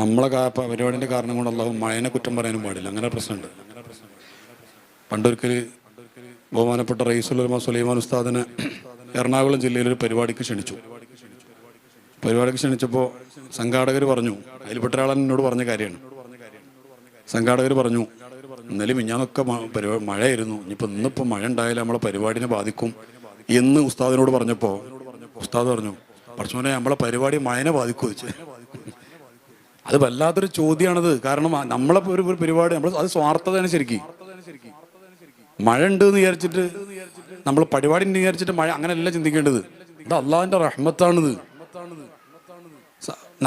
നമ്മളെ പരിപാടിന്റെ കാരണം കൊണ്ട് അള്ളാഹു മഴനെ കുറ്റം പറയാനും പാടില്ല. അങ്ങനെ പ്രശ്നമുണ്ട്. പണ്ടൊരിക്കൽ ബഹുമാനപ്പെട്ട റയീസുലമ സുലൈമാൻ ഉസ്താദിനെ എറണാകുളം ജില്ലയിലൊരു പരിപാടിക്ക് ക്ഷണിച്ചു. പരിപാടിക്ക് ക്ഷണിച്ചപ്പോൾ സംഘാടകർ പറഞ്ഞു അതിൽപ്പെട്ട ഒരാളൻ എന്നോട് പറഞ്ഞ കാര്യമാണ്. സംഘാടകർ പറഞ്ഞു ഇന്നലെ മിഞ്ഞാന്നൊക്കെ പരിപാടി പരിപാ- മഴയായിരുന്നു. ഇനിയിപ്പോൾ ഇന്നിപ്പോൾ മഴ ഉണ്ടായാലും നമ്മളെ പരിപാടിനെ ബാധിക്കും. എന്ന് ഉസ്താദിനോട് പറഞ്ഞപ്പോൾ ഉസ്താദ് പറഞ്ഞു പഠിച്ചോനെ നമ്മളെ പരിപാടി മഴനെ ബാധിക്കുമോ വെച്ച് അത് വല്ലാത്തൊരു ചോദ്യമാണത് കാരണം നമ്മളെ ഒരു പരിപാടി നമ്മൾ അത് സ്വാർത്ഥതയാണ് ശരിക്കും. മഴ ഉണ്ട് എന്ന് വിചാരിച്ചിട്ട് നമ്മൾ പരിപാടി ഉണ്ട് വിചാരിച്ചിട്ട് മഴ അങ്ങനെയല്ല ചിന്തിക്കേണ്ടത്. ഇത് അള്ളാഹിന്റെ റഹ്മത്താണിത്.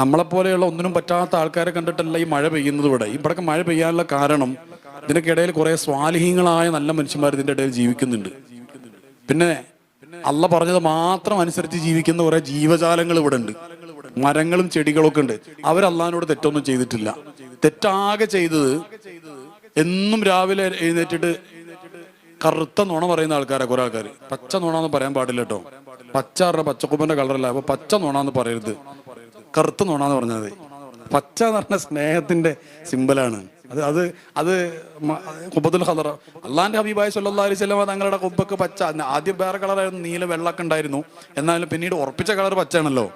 നമ്മളെ നമ്മളെപ്പോലെയുള്ള ഒന്നിനും പറ്റാത്ത ആൾക്കാരെ കണ്ടിട്ടല്ല ഈ മഴ പെയ്യുന്നത് ഇവിടെ. ഇവിടൊക്കെ മഴ പെയ്യാനുള്ള കാരണം ഇതിനൊക്കെ ഇടയിൽ കുറെ സ്വാലിഹീങ്ങളായ നല്ല മനുഷ്യന്മാർ ഇതിന്റെ ഇടയിൽ ജീവിക്കുന്നുണ്ട്. പിന്നെ അല്ല പറഞ്ഞത് മാത്രം അനുസരിച്ച് ജീവിക്കുന്ന കുറെ ജീവജാലങ്ങൾ ഇവിടെ ഉണ്ട്. മരങ്ങളും ചെടികളൊക്കെ ഉണ്ട്. അവരല്ലാനോട് തെറ്റൊന്നും ചെയ്തിട്ടില്ല. തെറ്റാകെ ചെയ്തത് എന്നും രാവിലെ എഴുന്നേറ്റിട്ട് കറുത്ത നുണ പറയുന്ന ആൾക്കാരാ കുറെ ആൾക്കാർ പച്ച നുണ പറയാൻ പാടില്ല കേട്ടോ. പച്ച പറഞ്ഞ പച്ചക്കുപ്പന്റെ കളറല്ല. അപ്പൊ പച്ച നുണ പറയരുത്. കറുത്ത നുണ എന്ന് പറഞ്ഞാൽ പച്ച എന്ന് പറഞ്ഞ സ്നേഹത്തിന്റെ സിമ്പലാണ്. അത് അത് അത് കുബത്തുൽ ഹദർ അള്ളാന്റെ ഹബീബായ സല്ലല്ലാഹു അലൈഹി വസല്ലമ തങ്ങളുടെ കുബക്ക് പച്ച. ആദ്യം വേറെ കളറായിരുന്നു. നീല വെള്ളമൊക്കെ ഉണ്ടായിരുന്നു. എന്നാലും പിന്നീട് ഉറപ്പിച്ച കളർ പച്ചയാണല്ലോ.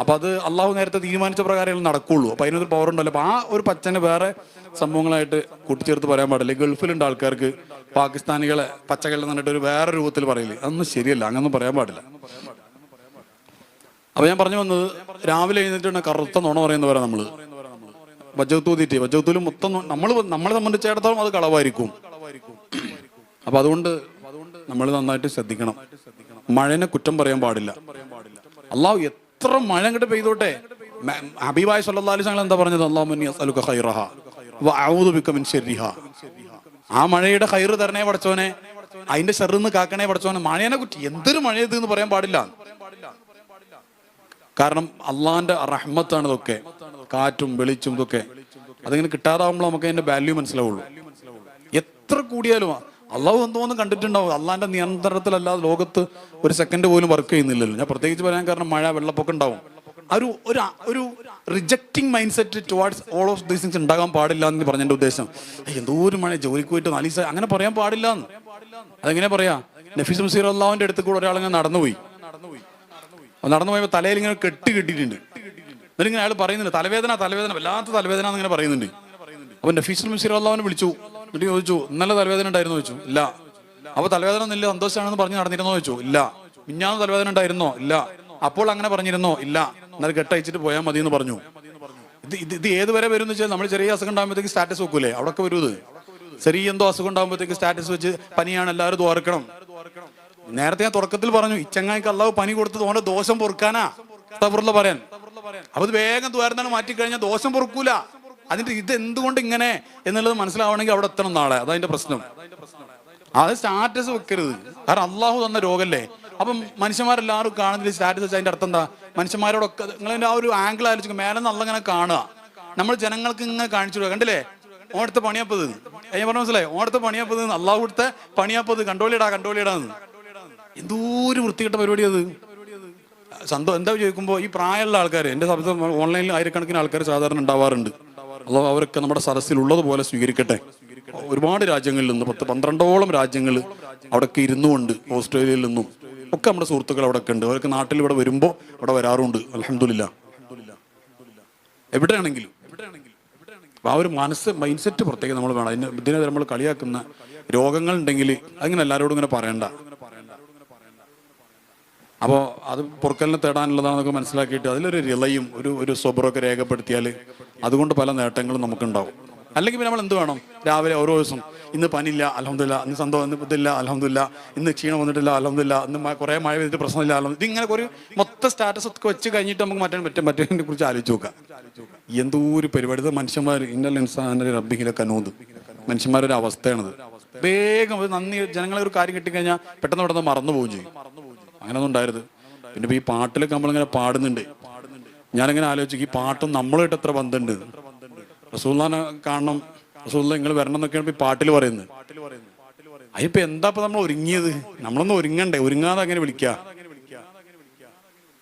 അപ്പൊ അത് അള്ളാഹു നേരത്തെ തീരുമാനിച്ച പ്രകാരം നടക്കുള്ളൂ. അപ്പൊ അതിനൊരു പവർ ഉണ്ടല്ലോ. അപ്പൊ ആ ഒരു പച്ചനെ വേറെ സംഭവങ്ങളായിട്ട് കൂട്ടിച്ചേർത്ത് പറയാൻ പാടില്ല. ഗൾഫിലുണ്ട് ആൾക്കാർക്ക് പാകിസ്ഥാനികളെ പച്ചകളിൽ നിന്നിട്ട് ഒരു വേറെ രൂപത്തിൽ പറയില്ല അതൊന്നും ശരിയല്ല. അങ്ങനൊന്നും പറയാൻ പാടില്ല. അപ്പൊ ഞാൻ പറഞ്ഞു വന്നത് രാവിലെ എഴുന്നേറ്റ് കറുത്ത നുണ പറയുന്നവരാ നമ്മൾ. തീറ്റി വജത്തൂൽ മൊത്തം നമ്മൾ നമ്മളെ സംബന്ധിച്ചിടത്തോളം അത് കളവായിരിക്കും. അപ്പൊ അതുകൊണ്ട് നമ്മൾ നന്നായിട്ട് ശ്രദ്ധിക്കണം. മഴനെ കുറ്റം പറയാൻ പാടില്ല. അള്ളാഹു എത്ര മഴ അങ്ങോട്ട് പെയ്തോട്ടെ? ഹബീബായ സല്ലല്ലാഹു അലൈഹി എന്താ പറഞ്ഞത്? അള്ളാഹു അസ്അലുക ഖൈറഹ വ അഊദു ബിക മിൻ ശർരിഹ. ആ മഴയുടെ ഹൈറ് തരണേ പടച്ചോനെ. അതിന്റെ ഷെറിന്ന് കാക്കണേ പടച്ചോനെ. മഴേനെ കുറ്റി എന്തൊരു മഴ എന്ന് പറയാൻ പാടില്ല. കാരണം അള്ളാന്റെ റഹ്മത്താണ് ഇതൊക്കെ കാറ്റും വെളിച്ചും ഇതൊക്കെ. അതിങ്ങനെ കിട്ടാതാവുമ്പോൾ നമുക്ക് അതിന്റെ വാല്യൂ മനസ്സിലാവുള്ളൂ. എത്ര കൂടിയാലും അള്ളാഹു എന്തോന്നും കണ്ടിട്ടുണ്ടാവും. അള്ളാന്റെ നിയന്ത്രണത്തിലല്ലാതെ ലോകത്ത് ഒരു സെക്കൻഡ് പോലും വർക്ക് ചെയ്യുന്നില്ലല്ലോ. ഞാൻ പ്രത്യേകിച്ച് പറയാൻ കാരണം മഴ വെള്ളപ്പൊക്കം ഉണ്ടാവും. ഒരു ഒരു ഒരു rejecting mindset towards all of these things ഉണ്ടാകാൻ പാടില്ല എന്ന് പറഞ്ഞതിന്റെ ഉദ്ദേശം. ഏയ് എന്തോ ഒരു മഴ ജോലിക്ക് പോയിട്ട് നാലീസ അങ്ങനെ പറയാൻ പാടില്ല എന്ന്. അതെങ്ങനെ പറയാ? നഫീസ് മുസീർ അള്ളാഹുവിന്റെ അടുത്ത് കൂടെ ഒരാളിങ്ങനെ നടന്നുപോയി. നടന്നു പോയപ്പോ തലയിൽ ഇങ്ങനെ കെട്ട് കെട്ടിയിട്ടുണ്ട്. എന്നിട്ട് ഇങ്ങനെ അയാൾ പറയുന്നുണ്ട് തലവേദന തലവേദന വല്ലാത്ത തലവേദന എന്നിങ്ങനെ പറയുന്നുണ്ട്. അപ്പൊ നഫീസ് മുസീർ അള്ളാഹുവിനെ വിളിച്ചു. എന്നിട്ട് ചോദിച്ചു ഇന്നലെ തലവേദന ഉണ്ടായിരുന്നു? ചോദിച്ചു ഇല്ല. അപ്പൊ തലവേദന ഒന്നില്ല സന്തോഷമാണെന്ന് പറഞ്ഞ് നടന്നിരുന്നോ? ചോദിച്ചു ഇല്ല. മിഞ്ഞാന്ന് തലവേദന ഉണ്ടായിരുന്നോ? ഇല്ല. അപ്പോൾ അങ്ങനെ പറഞ്ഞിരുന്നോ? ഇല്ല. എന്നാൽ കെട്ടയച്ചിട്ട് പോയാൽ മതി എന്ന് പറഞ്ഞു. ഇത് ഇത് ഇത് ഏത് വരെ വരും എന്ന് വെച്ചാൽ നമ്മൾ ചെറിയ അസുഖം ഉണ്ടാകുമ്പോഴത്തേക്ക് സ്റ്റാറ്റസ് വെക്കൂലേ? അവിടെയൊക്കെ വരൂ ഇത്. ചെറിയ എന്തോ അസുഖം ഉണ്ടാകുമ്പോഴത്തേക്ക് സ്റ്റാറ്റസ് വെച്ച് പനിയാണ് എല്ലാവരും തുറക്കണം നേരത്തെ ഞാൻ തുടക്കത്തിൽ പറഞ്ഞു ഇച്ചങ്ങായിക്ക് അള്ളാഹു പനി കൊടുത്തത് ഓന്റെ ദോഷം പൊറുക്കാനാ. പറയാൻ. അപ്പൊ ഇത് വേഗം മാറ്റി കഴിഞ്ഞാൽ ദോഷം പൊറുക്കൂല. അതിന്റെ ഇത് എന്തുകൊണ്ട് ഇങ്ങനെ എന്നുള്ളത് മനസ്സിലാവണമെങ്കിൽ അവിടെ എത്തണം നാളെ. അതതിന്റെ പ്രശ്നം. അത് സ്റ്റാറ്റസ് വെക്കരുത്. കാരണം അള്ളാഹു തന്ന രോഗല്ലേ? അപ്പം മനുഷ്യന്മാരെല്ലാവരും കാണുന്നില്ല സ്റ്റാറ്റസ് വെച്ചാൽ അതിന്റെ അർത്ഥം എന്താ? മനുഷ്യന്മാരോടൊക്കെ നിങ്ങൾ ആ ഒരു ആംഗിൾ ആലോചിക്കും മേലെ നല്ല ഇങ്ങനെ കാണുക. നമ്മൾ ജനങ്ങൾക്ക് ഇങ്ങനെ കാണിച്ചു കൊടുക്കുക. കണ്ടില്ലേ? ഓണത്തെ പണിയപ്പത്. ഞാൻ പറഞ്ഞ മനസ്സിലായി? ഓണത്തെ പണിയപ്പത്. അള്ളാഹു കൊടുത്ത പണിയപ്പത്. കണ്ടോളിടാ കണ്ടോളിടാന്ന് എന്തോ ഒരു വൃത്തികെട്ട പരിപാടി അത്. സന്തോ എന്താ ചോദിക്കുമ്പോൾ ഈ പ്രായമുള്ള ആൾക്കാർ എന്റെ ശബ്ദം ഓൺലൈനിൽ ആയിരക്കണക്കിന് ആൾക്കാർ സാധാരണ ഉണ്ടാവാറുണ്ട്. അല്ലോ അവരൊക്കെ നമ്മുടെ സദസ്സിൽ ഉള്ളതുപോലെ സ്വീകരിക്കട്ടെ. ഒരുപാട് രാജ്യങ്ങളിൽ നിന്ന് പത്ത് പന്ത്രണ്ടോളം രാജ്യങ്ങൾ അവിടെയൊക്കെ ഇരുന്നുകൊണ്ട് ഓസ്ട്രേലിയയിൽ നിന്നും ഒക്കെ നമ്മുടെ സുഹൃത്തുക്കൾ അവിടെ ഒക്കെ ഉണ്ട്. അവരൊക്കെ നാട്ടിൽ ഇവിടെ വരുമ്പോൾ അവിടെ വരാറുണ്ട്. അലഹമില്ല എവിടെയാണെങ്കിലും. ആ ഒരു മനസ്സ് മൈൻഡ് സെറ്റ് പ്രത്യേകം നമ്മൾ വേണം. അതിന് ഇതിനെ നമ്മൾ കളിയാക്കുന്ന രോഗങ്ങൾ ഉണ്ടെങ്കിൽ അങ്ങനെ എല്ലാവരോടും ഇങ്ങനെ പറയണ്ട. അപ്പോൾ അത് പൊറുക്കലിനെ തേടാനുള്ളതാണെന്നൊക്കെ മനസ്സിലാക്കിയിട്ട് അതിലൊരു റിളയും ഒരു ഒരു സ്വബറൊക്കെ രേഖപ്പെടുത്തിയാൽ അതുകൊണ്ട് പല നേട്ടങ്ങളും നമുക്കുണ്ടാവും. അല്ലെങ്കിൽ പിന്നെ നമ്മൾ എന്ത് വേണം? രാവിലെ ഓരോ ദിവസം ഇന്ന് പനിയില്ല അലഹമില്ല ഇന്ന് സന്തോഷം ഇന്ന് ഇതില്ല അലഹമില്ല ഇന്ന് ക്ഷീണം വന്നിട്ടില്ല അലഹമില്ല ഇന്ന് കുറേ മഴ പെയ്തിട്ട് പ്രശ്നമില്ല അലഹം ഇതിങ്ങനെ ഒരു മൊത്തം സ്റ്റാറ്റസ് ഒക്കെ വെച്ച് കഴിഞ്ഞിട്ട് നമുക്ക് മറ്റേ മറ്റേ മറ്റേതിനെ കുറിച്ച് ആലോചിച്ച് നോക്കാം. എന്തോ ഒരു പരിപാടി മനുഷ്യന്മാർ ഇന്നൽ ഇൻസാന്റെ റബ്ബിഹിലെ കനൂത്. മനുഷ്യന്മാരൊരു അവസ്ഥയാണത് വേഗം നന്ദി. ജനങ്ങളെ ഒരു കാര്യം കിട്ടിക്കഴിഞ്ഞാൽ പെട്ടെന്ന് പെട്ടെന്ന് മറന്നു പോവുകയും ചെയ്യും. അങ്ങനെയൊന്നും ഉണ്ടായത് പിന്നെ ഈ പാട്ടിലൊക്കെ നമ്മളിങ്ങനെ പാടുന്നുണ്ട്. ഞാനിങ്ങനെ ആലോചിച്ചു ഈ പാട്ടും നമ്മളുമായിട്ട് എത്ര ബന്ധമുണ്ട്? റസൂല്ലാനെ കാണണം. റസൂല്ല നിങ്ങൾ വരണം എന്നൊക്കെയാണ് ഈ പാട്ടിൽ പറയുന്നത്. അതിപ്പോ എന്താ ഇപ്പൊ നമ്മൾ ഒരുങ്ങിയത്? നമ്മളൊന്നും ഒരുങ്ങണ്ടേ? ഒരുങ്ങാതെ അങ്ങനെ വിളിക്കുക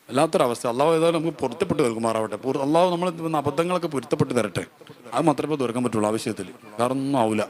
വല്ലാത്തൊരവസ്ഥ. അള്ളാഹു ഏതായാലും നമുക്ക് പൊരുത്തപ്പെട്ട് തീർക്കുമാറാവട്ടെ അള്ളാഹു നമ്മൾ അബദ്ധങ്ങളൊക്കെ പൊരുത്തപ്പെട്ട് തരട്ടെ. അത് മാത്രമേ തീർക്കാൻ പറ്റുള്ളൂ ആവശ്യത്തിൽ. കാരണം ഒന്നും ആവില്ല